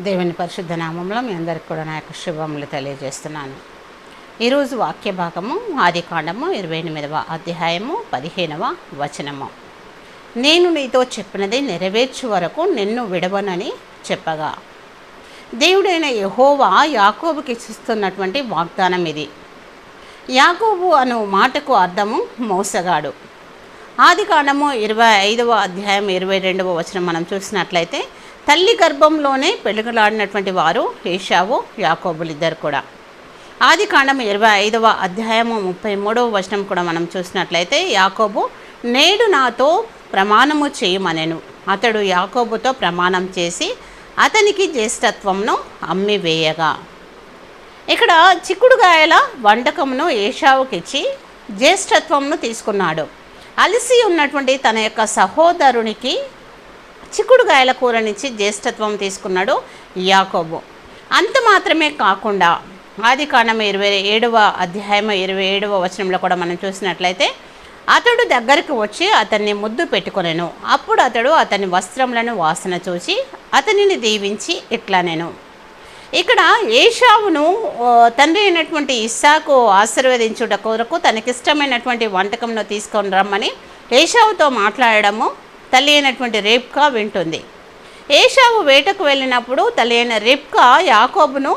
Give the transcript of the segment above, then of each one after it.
దేవుని పరిశుద్ధ నామంలో మీ అందరికి కూడా నా యొక్క శుభములు తెలియజేస్తున్నాను. ఈరోజు వాక్య భాగము ఆది కాండము ఇరవై ఎనిమిదవ అధ్యాయము పదిహేనవ వచనము. నేను నీతో చెప్పినది నెరవేర్చు వరకు నిన్ను విడవనని చెప్పగా. దేవుడైన యహోవా యాకోబుకి ఇస్తున్నటువంటి వాగ్దానం ఇది. యాకోబు అను మాటకు అర్థము మోసగాడు. ఆది కాండము ఇరవై ఐదవ అధ్యాయం ఇరవై రెండవ వచనం మనం చూసినట్లయితే తల్లి గర్భంలోనే పెళ్ళికలాడినటువంటి వారు ఏషావు యాకోబులు ఇద్దరు కూడా. ఆది కాండం ఇరవై ఐదవ అధ్యాయము ముప్పై మూడవ వచనం కూడా మనం చూసినట్లయితే యాకోబు నేడు నాతో ప్రమాణము చేయమనెను. అతడు యాకోబుతో ప్రమాణం చేసి అతనికి జ్యేష్ఠత్వంను అమ్మి వేయగా ఇక్కడ చిక్కుడుగాయల వంటకమును ఏషావుకిచ్చి జ్యేష్ఠత్వంను తీసుకున్నాడు. అలసి ఉన్నటువంటి తన యొక్క సహోదరునికి చిక్కుడుగాయల నుంచి జ్యేష్ఠత్వం తీసుకున్నాడు యాకోబు. అంత మాత్రమే కాకుండా ఆది కాండం ఇరవై ఏడవ అధ్యాయం ఇరవై ఏడవ వచనంలో కూడా మనం చూసినట్లయితే అతడు దగ్గరికి వచ్చి అతన్ని ముద్దు పెట్టుకొనెను. అప్పుడు అతడు అతని వస్త్రములను వాసన చూసి అతనిని దీవించి ఇట్లా నేను ఇక్కడ ఏషావును తండ్రి అయినటువంటి ఇస్సాకు ఆశీర్వదించుట కొరకు తనకిష్టమైనటువంటి వంటకంను తీసుకొని రమ్మని ఏషావుతో మాట్లాడడము తల్లి అయినటువంటి రేప్కా వింటుంది. ఏషావు వేటకు వెళ్ళినప్పుడు తల్లి అయిన రేప్కా యాకోబును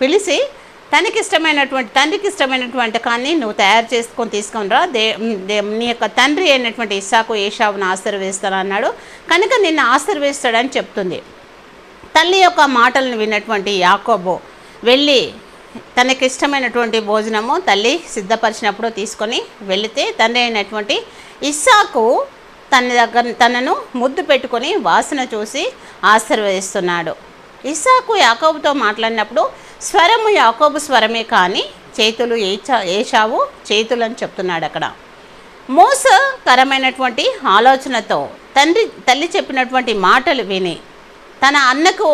పిలిచి తనకిష్టమైనటువంటి తండ్రికి ఇష్టమైనటువంటి కానీ నువ్వు తయారు చేసుకొని తీసుకొని రా. దే దే- నీ యొక్క తండ్రి అయినటువంటి ఇస్సాకు ఏషావును ఆశీర్వదిస్తాను అన్నాడు. కనుక నిన్ను ఆశీర్వదిస్తాడని చెప్తుంది. తల్లి యొక్క మాటలను విన్నటువంటి యాకోబు వెళ్ళి తనకిష్టమైనటువంటి భోజనము తల్లి సిద్ధపరిచినప్పుడు తీసుకొని వెళితే తండ్రి అయినటువంటి ఇస్సాకు తన దగ్గర తనను ముద్దు పెట్టుకొని వాసన చూసి ఆశీర్వదిస్తున్నాడు. ఇసాకు యాకోబుతో మాట్లాడినప్పుడు స్వరము యాకోబు స్వరమే కానీ చేతులు ఏచా ఏషావు చేతులని చెప్తున్నాడు అక్కడ. మోసకరమైనటువంటి ఆలోచనతో తండ్రి తల్లి చెప్పినటువంటి మాటలు విని తన అన్నకు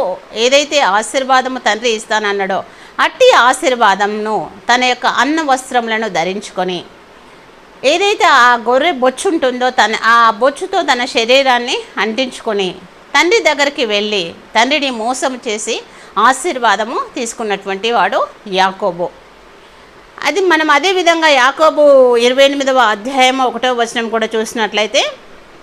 ఏదైతే ఆశీర్వాదము తండ్రి ఇస్తానన్నాడో అట్టి ఆశీర్వాదంను తన యొక్క అన్న వస్త్రములను ధరించుకొని ఏదైతే ఆ గొర్రె బొచ్చు ఉంటుందో తన ఆ బొచ్చుతో తన శరీరాన్ని అంటించుకొని తండ్రి దగ్గరికి వెళ్ళి తండ్రిని మోసం చేసి ఆశీర్వాదము తీసుకున్నటువంటి వాడు యాకోబు. అది మనం అదే విధంగా యాకోబు ఇరవై ఎనిమిదవ అధ్యాయం ఒకటో వచనం కూడా చూసినట్లయితే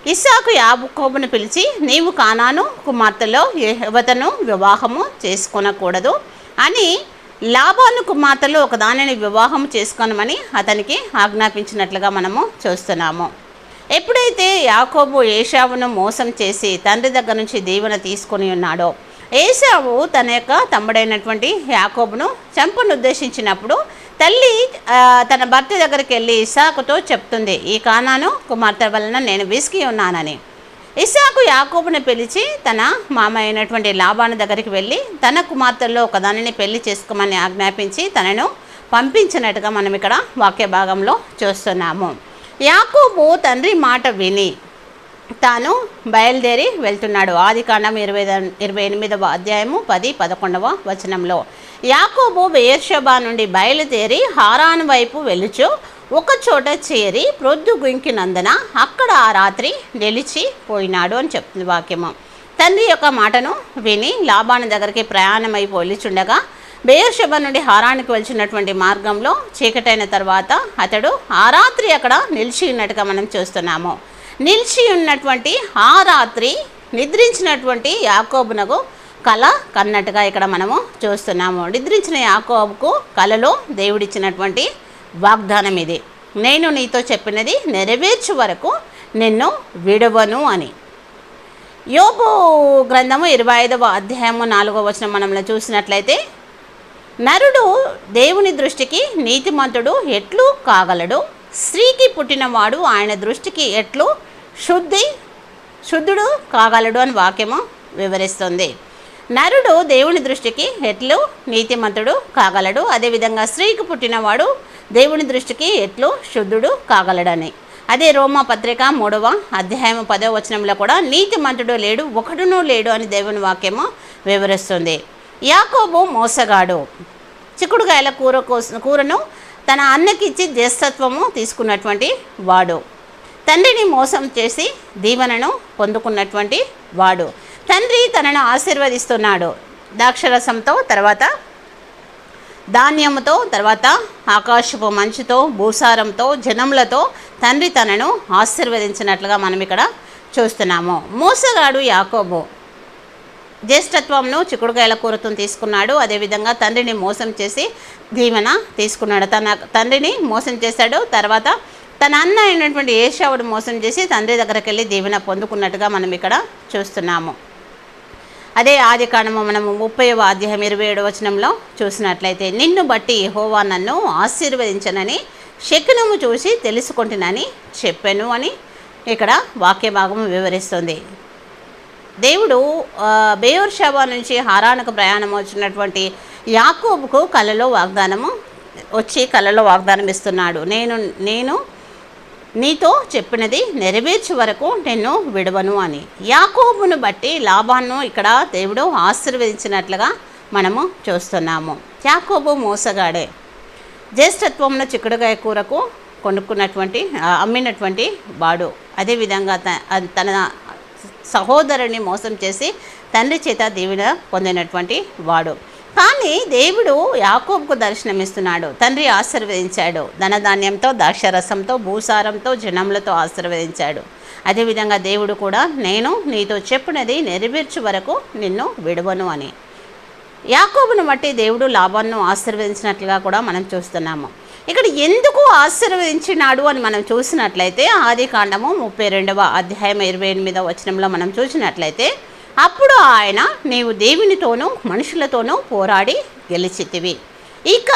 ఇస్సాకు యాకోబును పిలిచి నీవు కానాను కుమార్తెలో యువతను వివాహము చేసుకొనకూడదు అని లాభాను మాతలో ఒకదానిని వివాహం చేసుకోనమని అతనికి ఆజ్ఞాపించినట్లుగా మనము చూస్తున్నాము. ఎప్పుడైతే యాకోబు ఏషావును మోసం చేసి తండ్రి దగ్గర నుంచి దీవెన తీసుకొని ఉన్నాడో ఏషావు తన యొక్క తమ్ముడైనటువంటి యాకోబును చంపును ఉద్దేశించినప్పుడు తల్లి తన భర్త దగ్గరికి వెళ్ళి ఇసాకుతో చెప్తుంది ఈ కానాను కుమార్తె వలన నేను విసిగి ఉన్నానని. ఇసాకు యాకోబుని పిలిచి తన మామ అయినటువంటి లాభాను దగ్గరికి వెళ్ళి తన కుమార్తెల్లో ఒకదానిని పెళ్ళి చేసుకోమని ఆజ్ఞాపించి తనను పంపించినట్టుగా మనం ఇక్కడ వాక్య భాగంలో చూస్తున్నాము. యాకోబు తండ్రి మాట విని తాను బయలుదేరి వెళ్తున్నాడు. ఆది కాండం ఇరవై ఇరవై ఎనిమిదవ అధ్యాయము పది పదకొండవ వచనంలో. యాకోబు బెయర్షబా నుండి బయలుదేరి హారాను వైపు వెలుచు ఒక చోట చేరి ప్రొద్దు గుంకినందున అక్కడ ఆ రాత్రి నిలిచిపోయినాడు అని చెప్తుంది వాక్యము. తండ్రి యొక్క మాటను విని లాభాన దగ్గరికి ప్రయాణమై పోలిచుండగా బేయర్షభ నుండి హారానికి వచ్చినటువంటి మార్గంలో చీకటైన తర్వాత అతడు ఆ రాత్రి అక్కడ నిలిచి ఉన్నట్టుగా మనం చూస్తున్నాము. నిలిచి ఉన్నటువంటి ఆ రాత్రి నిద్రించినటువంటి యాకోబునకు కళ కన్నట్టుగా ఇక్కడ మనము చూస్తున్నాము. నిద్రించిన యాకోబుకు కలలో దేవుడిచ్చినటువంటి వాగ్దానం ఇది. నేను నీతో చెప్పినది నెరవేర్చు వరకు నిన్ను విడవను అని. యోబు గ్రంథము ఇరవై ఐదవ అధ్యాయము నాలుగవ వచనం మనంలో చూసినట్లయితే నరుడు దేవుని దృష్టికి నీతిమంతుడు ఎట్లు కాగలడు? స్త్రీకి పుట్టినవాడు ఆయన దృష్టికి ఎట్లు శుద్ధి శుద్ధుడు కాగలడు అని వాక్యము వివరిస్తుంది. నరుడు దేవుని దృష్టికి ఎట్లు నీతిమంతుడు కాగలడు? అదేవిధంగా స్త్రీకి పుట్టినవాడు దేవుని దృష్టికి ఎట్లు శుద్ధుడు కాగలడని. అదే రోమా పత్రిక మూడవ అధ్యాయం పదవ వచనంలో కూడా నీతిమంతుడు లేడు ఒకడునూ లేడు అని దేవుని వాక్యము వివరిస్తుంది. యాకోబు మోసగాడు. చిక్కుడుకాయల కూర కోసం కూరను తన అన్నకిచ్చి జ్యేష్ఠత్వము తీసుకున్నటువంటి వాడు. తండ్రిని మోసం చేసి దీవెనను పొందుకున్నటువంటి వాడు. తండ్రి తనను ఆశీర్వదిస్తున్నాడు. ద్రాక్షరసంతో తర్వాత ధాన్యముతో తర్వాత ఆకాశపు మంచుతో భూసారంతో జనములతో తండ్రి తనను ఆశీర్వదించినట్లుగా మనం ఇక్కడ చూస్తున్నాము. మూసగాడు యాకోబు జ్యేష్ఠత్వంను చిక్కుడుకాయల కూరతను తీసుకున్నాడు. అదేవిధంగా తండ్రిని మోసం చేసి దీవెన తీసుకున్నాడు. తన తండ్రిని మోసం చేశాడు. తర్వాత తన అన్న అయినటువంటి ఏషావుడు మోసం చేసి తండ్రి దగ్గరికి వెళ్ళి దీవెన పొందుకున్నట్టుగా మనం ఇక్కడ చూస్తున్నాము. అదే ఆది కాండము మనము ముప్పైవ అధ్యాయం ఇరవై ఏడు వచనంలో చూసినట్లయితే నిన్ను బట్టి హోవా నన్ను ఆశీర్వదించనని శకునము చూసి తెలుసుకుంటునని చెప్పాను అని ఇక్కడ వాక్య భాగము వివరిస్తుంది. దేవుడు బేయూర్ షాబా నుంచి హారానికి ప్రయాణం వచ్చినటువంటి యాకోబుకు కలలో వాగ్దానము వచ్చి కలలో వాగ్దానం ఇస్తున్నాడు నేను నేను నీతో చెప్పినది నెరవేర్చే వరకు నిన్ను విడవను అని. యాకోబును బట్టి లాభాన్ని ఇక్కడ దేవుడు ఆశీర్వదించినట్లుగా మనము చూస్తున్నాము. యాకోబు మోసగాడే. జ్యేష్ఠత్వంలో చిక్కుడుగాయ కూరకు కొనుక్కున్నటువంటి అమ్మినటువంటి వాడు. అదేవిధంగా తన సహోదరుని మోసం చేసి తండ్రి చేత దీవెన పొందినటువంటి వాడు. కానీ దేవుడు యాకోబుకు దర్శనమిస్తున్నాడు. తండ్రి ఆశీర్వదించాడు. ధనధాన్యంతో ద్రాక్షరసంతో భూసారంతో జనములతో ఆశీర్వదించాడు. అదేవిధంగా దేవుడు కూడా నేను నీతో చెప్పినది నెరవేర్చు వరకు నిన్ను విడవను అని. యాకోబును బట్టి దేవుడు లాభాన్ని ఆశీర్వదించినట్లుగా కూడా మనం చూస్తున్నాము. ఇక్కడ ఎందుకు ఆశీర్వదించినాడు అని మనం చూసినట్లయితే ఆది కాండము ముప్పై రెండవ అధ్యాయం ఇరవై ఎనిమిదవ వచనంలో మనం చూసినట్లయితే అప్పుడు ఆయన నీవు దేవునితోనూ మనుషులతోనూ పోరాడి గెలిచితివి. ఇక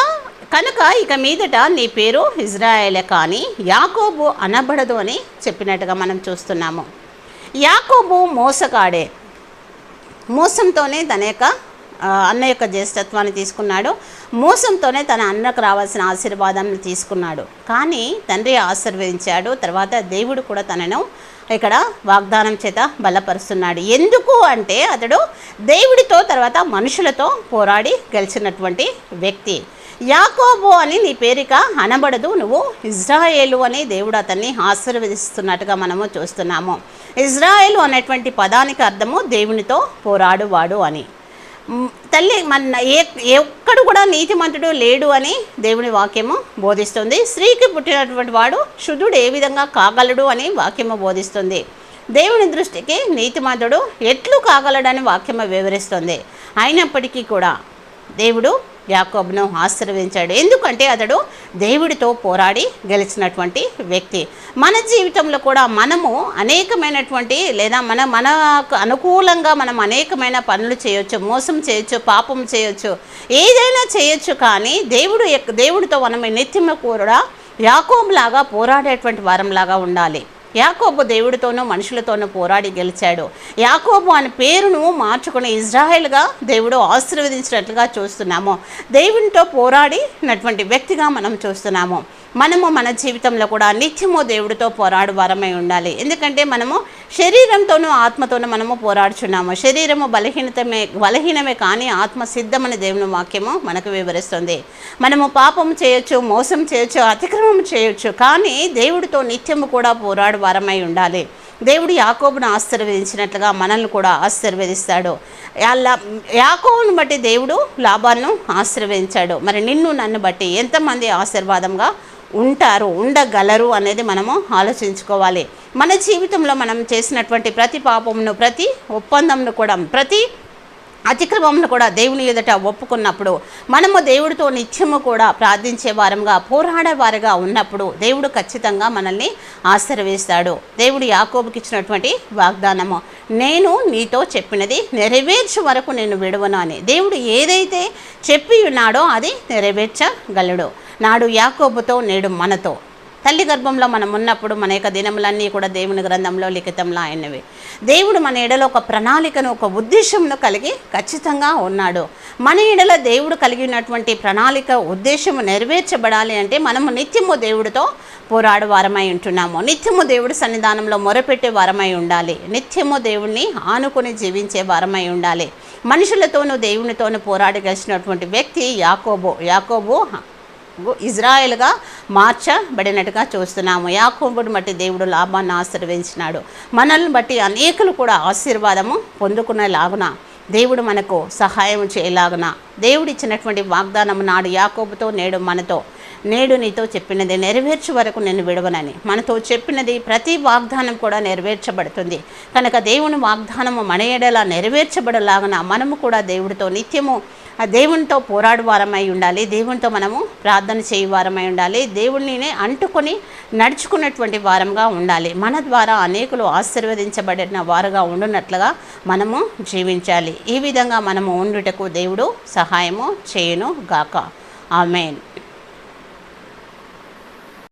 కనుక ఇక మీదట నీ పేరు ఇజ్రాయేలే కానీ యాకోబు అనబడదు అని చెప్పినట్టుగా మనం చూస్తున్నాము. యాకోబు మోసగాడే. మోసంతోనే తన యొక్క అన్న యొక్క జ్యేష్ఠత్వాన్ని తీసుకున్నాడు. మోసంతోనే తన అన్నకు రావాల్సిన ఆశీర్వాదాన్ని తీసుకున్నాడు. కానీ తండ్రి ఆశీర్వదించాడు. తర్వాత దేవుడు కూడా తనను ఇక్కడ వాగ్దానం చేత బలపరుస్తున్నాడు. ఎందుకు అంటే అతడు దేవుడితో తర్వాత మనుషులతో పోరాడి గెలిచినటువంటి వ్యక్తి. యాకోబు అని నీ పేరిక అనబడదు. నువ్వు ఇజ్రాయేలు అని దేవుడు అతన్ని ఆశీర్వదిస్తున్నట్టుగా మనము చూస్తున్నాము. ఇజ్రాయేలు అనేటువంటి పదానికి అర్థము దేవునితో పోరాడువాడు అని. తల్లి మన ఏ ఎక్కడ కూడా నీతిమంతుడు లేడు అని దేవుని వాక్యము బోధిస్తుంది. స్త్రీకి పుట్టినటువంటి వాడు శుద్ధుడు ఏ విధంగా కాగలడు అని వాక్యము బోధిస్తుంది. దేవుని దృష్టికి నీతిమంతుడు ఎట్లు కాగలడని వాక్యము వివరిస్తుంది. అయినప్పటికీ కూడా దేవుడు యాకోబును ఆశీర్వదించాడు. ఎందుకంటే అతడు దేవుడితో పోరాడి గెలిచినటువంటి వ్యక్తి. మన జీవితంలో కూడా మనము అనేకమైనటువంటి లేదా మన మనకు అనుకూలంగా మనం అనేకమైన పనులు చేయొచ్చు మోసం చేయొచ్చు పాపం చేయొచ్చు ఏదైనా చేయొచ్చు కానీ దేవుడు ఎక్- దేవుడితో మనం నిత్యము కూడా యాకోబులాగా పోరాడేటువంటి వారంలాగా ఉండాలి. యాకోబు దేవుడితోనో మనుషులతోనో పోరాడి గెలిచాడు. యాకోబు అని పేరును మార్చుకుని ఇజ్రాయెల్గా దేవుడు ఆశీర్వదించినట్లుగా చూస్తున్నాము. దేవునితో పోరాడినటువంటి వ్యక్తిగా మనం చూస్తున్నాము. మనము మన జీవితంలో కూడా నిత్యము దేవుడితో పోరాడు వారమై ఉండాలి. ఎందుకంటే మనము శరీరంతోనూ ఆత్మతోనూ మనము పోరాడుచున్నాము. శరీరము బలహీనతమే బలహీనమే కానీ ఆత్మ సిద్ధమని దేవుని వాక్యము మనకు వివరిస్తుంది. మనము పాపం చేయొచ్చు మోసం చేయొచ్చు అతిక్రమం చేయొచ్చు కానీ దేవుడితో నిత్యము కూడా పోరాడు వారమై ఉండాలి. దేవుడు యాకోబును ఆశీర్వదించినట్లుగా మనల్ని కూడా ఆశీర్వదిస్తాడు. అలా యాకోబును బట్టి దేవుడు లాభాలను ఆశీర్వదించాడు. మరి నిన్ను నన్ను బట్టి ఎంతమంది ఆశీర్వాదంగా ఉంటారు ఉండగలరు అనేది మనము ఆలోచించుకోవాలి. మన జీవితంలో మనం చేసినటువంటి ప్రతి పాపమును ప్రతి ఒప్పందంను కూడా ప్రతి అతిక్రమంను కూడా దేవుని ఎదుట ఒప్పుకున్నప్పుడు మనము దేవుడితో నిత్యము కూడా ప్రార్థించే వారంగా పోరాడే వారిగా ఉన్నప్పుడు దేవుడు ఖచ్చితంగా మనల్ని ఆశీర్వేస్తాడు దేవుడు యాకోబుకి ఇచ్చినటువంటి వాగ్దానము నేను నీతో చెప్పినది నెరవేర్చే వరకు నేను విడవను అని. దేవుడు ఏదైతే చెప్పి ఉన్నాడో అది నెరవేర్చగలడు. నాడు యాకోబుతో నేడు మనతో. తల్లి గర్భంలో మనం ఉన్నప్పుడు మన యొక్క దినములన్నీ కూడా దేవుని గ్రంథంలో లిఖితంలో అయినవి దేవుడు మన ఎడలో ఒక ప్రణాళికను ఒక ఉద్దేశంను కలిగి ఖచ్చితంగా ఉన్నాడు. మన ఎడల దేవుడు కలిగినటువంటి ప్రణాళిక ఉద్దేశము నెరవేర్చబడాలి అంటే మనము నిత్యము దేవుడితో పోరాడు వారమై ఉంటున్నాము. నిత్యము దేవుడి సన్నిధానంలో మొరపెట్టే వారమై ఉండాలి. నిత్యము దేవుణ్ణి ఆనుకొని జీవించే వారమై ఉండాలి. మనుషులతోనూ దేవునితోనూ పోరాడి గెలిచినటువంటి వ్యక్తి యాకోబో. యాకోబో ఇజ్రాయెల్గా మార్చబడినట్టుగా చూస్తున్నాము. యాకోబుడు బట్టి దేవుడు లాభాన్ని ఆశీర్వదించినాడు. మనల్ని బట్టి అనేకులు కూడా ఆశీర్వాదము పొందుకునేలాగున దేవుడు మనకు సహాయం చేయలాగున దేవుడు ఇచ్చినటువంటి వాగ్దానం నాడు యాకోబుతో నేడు మనతో. నేడు నీతో చెప్పినది నెరవేర్చు వరకు నేను విడవనని. మనతో చెప్పినది ప్రతి వాగ్దానం కూడా నెరవేర్చబడుతుంది. కనుక దేవుని వాగ్దానము మన ఎడలా నెరవేర్చబడలాగన మనము కూడా దేవుడితో నిత్యము దేవునితో పోరాడువారమై ఉండాలి. దేవునితో మనము ప్రార్థన చేయి వారమై ఉండాలి. దేవుడిని అంటుకొని నడుచుకున్నటువంటి వారంగా ఉండాలి. మన ద్వారా అనేకులు ఆశీర్వదించబడిన వారుగా ఉండునట్లుగా మనము జీవించాలి. ఈ విధంగా మనము ఉండుటకు దేవుడు సహాయము చేయును గాక ఆమెన్.